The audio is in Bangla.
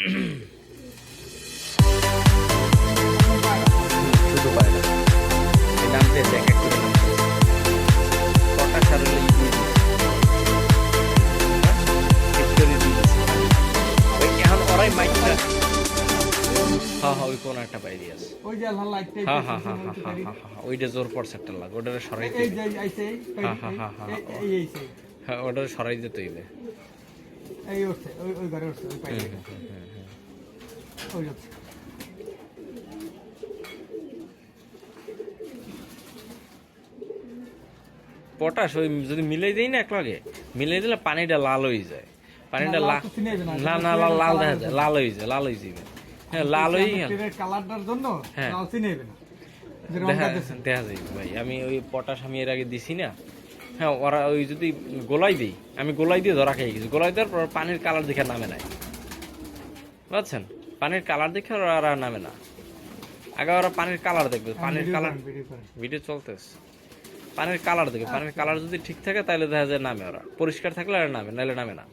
শুধু দিয়ে দিয়ে হ্যাঁ হ্যাঁ ওই কোন একটা পাই দিয়েছে ওই যে হ্যাঁ হ্যাঁ হ্যাঁ হ্যাঁ হ্যাঁ হ্যাঁ হ্যাঁ ওইটা জোর পড়ছে একটা লাগ ওটারে সরাই হ্যাঁ, হ্যাঁ, হ্যাঁ, হ্যাঁ, হ্যাঁ ওটারে সরাই দিতে হইবে এই উঠছে ওই ওই ঘরে উঠছে ওই পাইছে ওই যাচ্ছে। পটাশ ওই যদি মিলাই দেই না এক লগে মিলাই দিলে পানিটা লাল হয়ে যায়। পানিটা লাল না, না লাল লাল দেখা হয়ে যায় লাল হয়ে যায় লাল হয়ে যাবে। হ্যাঁ লাল হয়ে কালারটার জন্য হ্যাঁ। লাল চিনাইবে না। দেখা দেখা যায় ভাই। আমি ওই পটাশ আমি এর আগে দিছি না। হ্যাঁ ওরা ওই যদি গোলাই দিই আমি গোলাই দিয়ে ধরা খেয়ে গেছি। গোলাই দেওয়ার পর পানির কালার দেখে নামে নাই। বুঝছেন? পানির কালার দেখে ওরা আর নামে না। আগে ওরা পানির কালার দেখবে। পানির কালার ভিডিও। চলতেছে। পানির কালার দেখবে পানির কালার যদি ঠিক থাকে তাহলে দেখা যায় নামে ওরা। পরিষ্কার থাকলে আর নামে নাহলে নামে না।